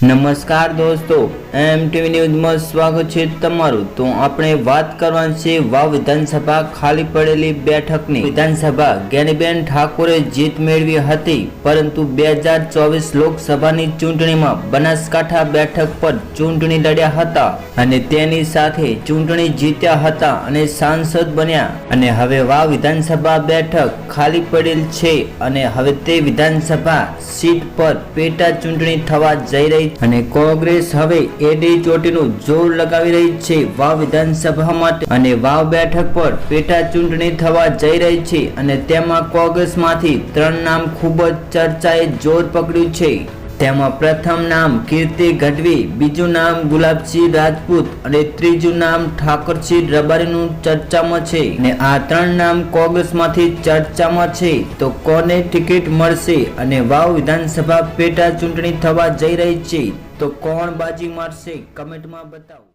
નમસ્કાર દોસ્તો એમ ટીવી ન્યૂઝમાં સ્વાગત છે તમારું. તો આપણે વાત કરવાની છે વાવ વિધાનસભા ખાલી પડેલી બેઠકની. વિધાનસભા જ્ઞાનીબેન ઠાકોરે જીત મેળવી હતી, પરંતુ બે હજાર ચોવીસ લોકસભાની ચૂંટણીમાં બનાસકાંઠા બેઠક પર ચૂંટણી લડ્યા હતા અને તેની સાથે ચૂંટણી જીત્યા હતા અને સાંસદ બન્યા. અને હવે વાવ વિધાનસભા બેઠક ખાલી પડેલ છે અને હવે તે વિધાનસભા સીટ પર પેટા ચૂંટણી થવા જઈ રહી અને કોંગ્રેસ હવે એડી ચોટીનું જોર લગાવી રહી છે વાવ વિધાનસભા માટે. અને વાવ બેઠક પર પેટા ચૂંટણી થવા જઈ રહી છે અને તેમાં કોંગ્રેસમાંથી ત્રણ નામ ખૂબ જ ચર્ચાએ જોર પકડ્યું છે. તેમાં પ્રથમ નામ કીર્તિ ગઢવી, બીજું નામ ગુલાબસિંહ રાજપૂત અને ત્રીજું નામ ઠાકોરસિંહ રબારીનું ચર્ચામાં છે. અને આ ત્રણ નામ કોંગ્રેસમાંથી ચર્ચામાં છે. તો કોને ટિકિટ મળશે અને વાવ વિધાનસભા પેટા ચૂંટણી થવા જઈ રહી છે? તો કોણ બાજી મારશે? કમેન્ટમાં બતાવો.